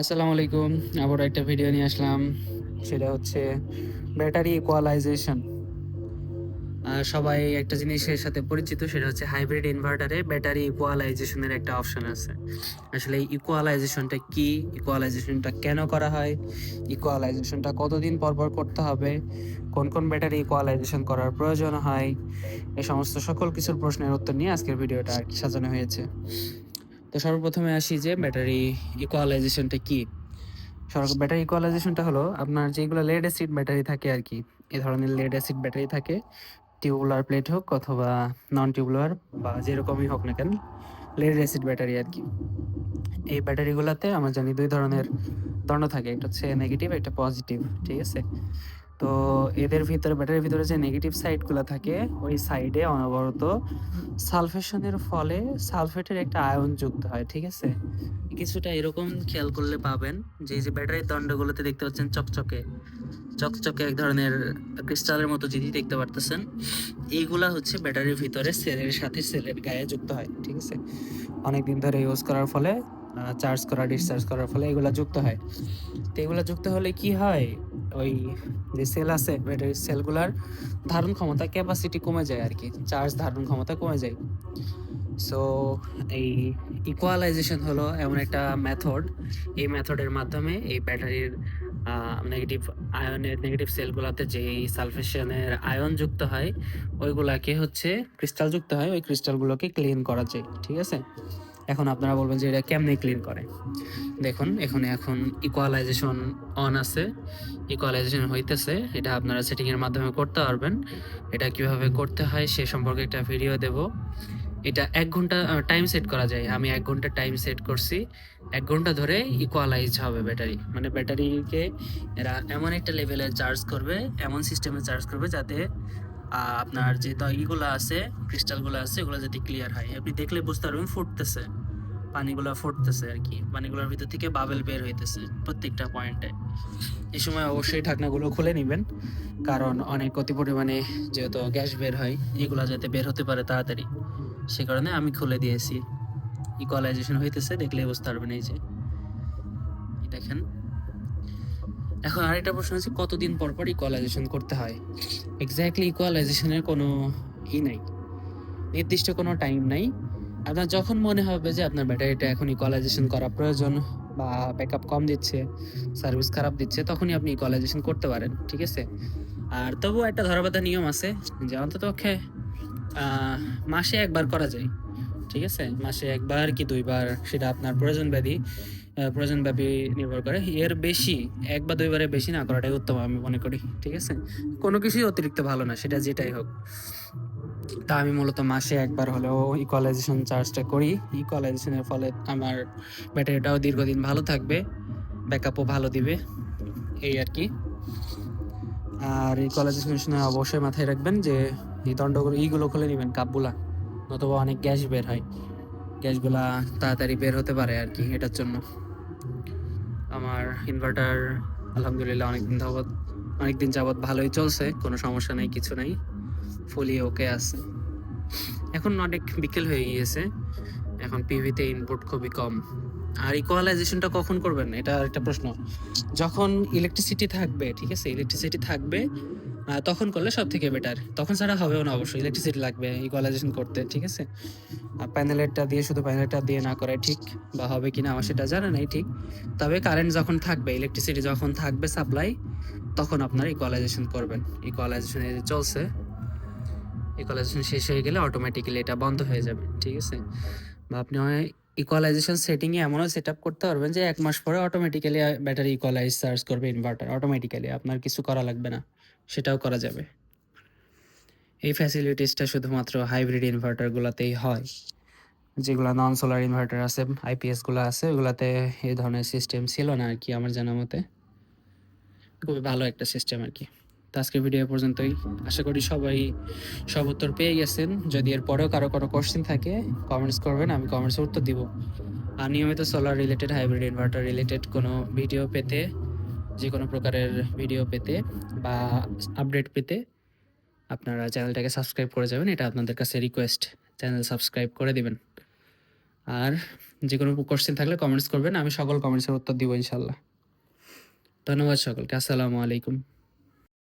আসসালামু আলাইকুম আবার একটা ভিডিও নিয়ে আসলাম। সেটা হচ্ছে ব্যাটারি ইকুয়ালাইজেশন সবাই একটা জিনিসের সাথে পরিচিত সেটা হচ্ছে হাইব্রিড ইনভার্টারে ব্যাটারি ইকুয়ালাইজেশনের একটা অপশন আছে। আসলে ইকুয়ালাইজেশনটা কি? ইকুয়ালাইজেশনটা কেন করা হয়? ইকুয়ালাইজেশনটা কতদিন পর পর করতে হবে? কোন কোন ব্যাটারি ইকুয়ালাইজেশন করার প্রয়োজন হয়? এই সমস্ত সকল কিছুর প্রশ্নের উত্তর নিয়ে আজকের ভিডিওটা সাজানো হয়েছে। তো সর্বপ্রথমে আসি যে ব্যাটারি ইকুয়ালাইজেশনটা কি? ব্যাটারি ইকুয়ালাইজেশনটা হলো আপনার যেগুলো লেড অ্যাসিড ব্যাটারি থাকে আর কি। এ ধরনের লেড অ্যাসিড ব্যাটারি থাকে টিউবুলার প্লেট হোক অথবা নন টিউবুলার বা যেরকমই হোক না কেন লেড অ্যাসিড ব্যাটারি আর কি। এই ব্যাটারিগুলোতে আমরা জানি দুই ধরনের দণ্ড থাকে, একটা হচ্ছে নেগেটিভ একটা পজিটিভ ঠিক আছে? তো এদের ভিতরে, ব্যাটারির ভিতরে যে নেগেটিভ সাইডগুলো থাকে, ওই সাইডে অনবরত সালফেশনের ফলে সালফেটের একটা আয়ন যুক্ত হয়, ঠিক আছে? কিছুটা এরকম খেয়াল করলে পাবেন যে যে ব্যাটারির দণ্ডগুলোতে দেখতে পাচ্ছেন চকচকে চকচকে এক ধরনের ক্রিস্টালের মতো জিনিস দেখতে পারতেছেন। এইগুলা হচ্ছে ব্যাটারির ভিতরে সেলের সাথে সেলের গায়ে যুক্ত হয়, ঠিক আছে? অনেকদিন ধরে ইউজ করার ফলে চার্জ করা ডিসচার্জ করার ফলে এগুলা যুক্ত হয়। তো এগুলা যুক্ত হলে কি হয়? ওই যে সেল আছে ব্যাটারির সেলগুলার ধারণ ক্ষমতা ক্যাপাসিটি কমে যায় আর কি চার্জ ধারণ ক্ষমতা কমে যায়। সো এই ইকুয়ালাইজেশন হলো এমন একটা মেথড এই মেথডের মাধ্যমে এই ব্যাটারির নেগেটিভ আয়নের নেগেটিভ সেলগুলোতে যেই সালফেশনের আয়ন যুক্ত হয়, ওইগুলাকে হচ্ছে ক্রিস্টাল যুক্ত হয়, ওই ক্রিস্টালগুলোকে ক্লিন করা যায়, ঠিক আছে? এখন আপনারা বলবেন যে এটা কেমনে ক্লিন করে? দেখুন, এখানে এখন ইকুয়ালাইজেশন অন আছে। ইকুয়ালাইজেশন হইতেছে, এটা আপনারা সেটিংয়ের মাধ্যমে করতে পারবেন। এটা কীভাবে করতে হয় সে সম্পর্কে একটা ভিডিও দেব। এটা এক ঘণ্টা টাইম সেট করা যায়। আমি এক ঘণ্টা টাইম সেট করছি। এক ঘণ্টা ধরে ইকুয়ালাইজ হবে ব্যাটারি মানে ব্যাটারিকে এরা এমন একটা লেভেলে চার্জ করবে, এমন সিস্টেমে চার্জ করবে যাতে আপনার যে ইগুলো আছে ক্রিস্টালগুলো আছে, এগুলো যাতে ক্লিয়ার হয়, আপনি দেখলে বুঝতে পারবেন ফুটতেছে। পানিগুলো ফুটতেছে আর কি। পানিগুলোর ভিতর থেকে বাবেল বের হইতেছে প্রত্যেকটা পয়েন্টে এই সময় অবশ্যই ঢাকনাগুলো খুলে নেবেন, কারণ অনেক অতি পরিমাণে যেহেতু গ্যাস বের হয়, এগুলো যাতে বের হতে পারে তাড়াতাড়ি। সে কারণে আমি খুলে দিয়েছি। ইকুয়ালাইজেশন হইতেছে, দেখলে বুঝতে পারবেন এই যে। দেখেন। এখন আরেকটা প্রশ্ন আছে, কতদিন পর পর ইকুয়ালাইজেশন করতে হয়? এক্স্যাক্টলি ইকুয়ালাইজেশনের কোনো ই নাই, নির্দিষ্ট কোনো টাইম নাই। আপনার যখন মনে হবে যে আপনার ব্যাটারিটা এখন ইকুয়ালাইজেশন করা প্রয়োজন বা ব্যাকআপ কম দিচ্ছে সার্ভিস খারাপ দিচ্ছে, তখনই আপনি ইকুয়ালাইজেশন করতে পারেন, ঠিক আছে? আর তবুও একটা ধরাবাধা নিয়ম আছে যে অন্তত পক্ষে মাসে একবার করা যায়, ঠিক আছে? মাসে একবার কি দুইবার, সেটা আপনার প্রয়োজন ব্যাধি। প্রয়োজন ব্যাপী নির্ভর করে। এর বেশি, এক বা দুইবারের বেশি না করাটাই উত্তম আমি মনে করি, ঠিক আছে? কোনো কিছুই অতিরিক্ত ভালো না, সেটা যেটাই হোক। তা আমি মূলত মাসে একবার হলেও ইকুয়ালাইজেশন চার্জটা করি। ইকুয়ালাইজেশনের ফলে আমার ব্যাটারিটাও দীর্ঘদিন ভালো থাকবে ব্যাকআপও ভালো দিবে, এই আর কি। আর ইকুয়ালাইজেশনের সময় অবশ্যই মাথায় রাখবেন যে, এই দণ্ডগুলো ইগুলো খুলে নেবেন কাপগুলা, নতুবা অনেক গ্যাস বের হয়। গ্যাসগুলা তাড়াতাড়ি বের হতে পারে আর কি, এটার জন্য। আমার ইনভার্টার আলহামদুলিল্লাহ অনেকদিন যাবৎ অনেকদিন যাবৎ ভালোই চলছে, কোনো সমস্যা নেই, কিছু নাই ফুলি ওকে আছে। এখন অনেক বিকেল হয়ে গিয়েছে, এখন পিভিতে ইনপুট খুবই কম। আর ইকুয়ালাইজেশনটা কখন করবেন? এটা একটা প্রশ্ন। যখন ইলেকট্রিসিটি থাকবে, ঠিক আছে? ইলেকট্রিসিটি থাকবে তখন করলে সব থেকে বেটার তখন ছাড়া হবেও না অবশ্যই। ইলেকট্রিসিটি লাগবে ইকুয়ালাইজেশন করতে, ঠিক আছে? আর প্যানেলেরটা দিয়ে, শুধু প্যানেলটা দিয়ে না করে ঠিক, বা হবে কিনা আমার সেটা জানা নাই ঠিক। তবে কারেন্ট যখন থাকবে ইলেকট্রিসিটি যখন থাকবে সাপ্লাই তখন আপনার ইকুয়ালাইজেশন করবেন। ইকুয়ালাইজেশন চলছে। ইকুয়ালাইজেশন শেষ হয়ে গেলে অটোমেটিক্যালি এটা বন্ধ হয়ে যাবে, ঠিক আছে? বা আপনি ইকুয়ালাইজেশন সেটিংয়ে এমনও সেট আপ করতে পারবেন যে এক মাস পরে অটোমেটিক্যালি ব্যাটারি ইকুয়ালাইজ চার্জ করবে ইনভার্টার অটোমেটিক্যালি আপনার কিছু করা লাগবে না। সেটাও করা যাবে। এই ফ্যাসিলিটিসটা শুধুমাত্র হাইব্রিড ইনভার্টারগুলোতেই হয়। যেগুলো নন সোলার ইনভার্টার আছে আইপিএসগুলো আছে, ওগুলাতে এই ধরনের সিস্টেম ছিল না আর কি আমার জানা মতে। খুবই ভালো একটা সিস্টেম আর কি। তো আজকের ভিডিও পর্যন্তই। আশা করি সবাই সব উত্তর পেয়ে গেছেন। যদি এর পরেও কারও কোনো কোশ্চেন থাকে কমেন্টস করবেন, আমি কমেন্টসে উত্তর দিব। আর নিয়মিত solar related hybrid inverter related কোনো ভিডিও পেতে যে কোনো প্রকারের ভিডিও পেতে বা আপডেট পেতে আপনারা চ্যানেলটাকে সাবস্ক্রাইব করে যাবেন। এটা আপনাদের কাছে রিকোয়েস্ট চ্যানেল সাবস্ক্রাইব করে দেবেন। আর যে কোনো কোশ্চেন থাকলে কমেন্টস করবেন। আমি সকল কমেন্টসের উত্তর দিব ইনশাল্লাহ ধন্যবাদ সকলকে। আসসালামু আলাইকুম।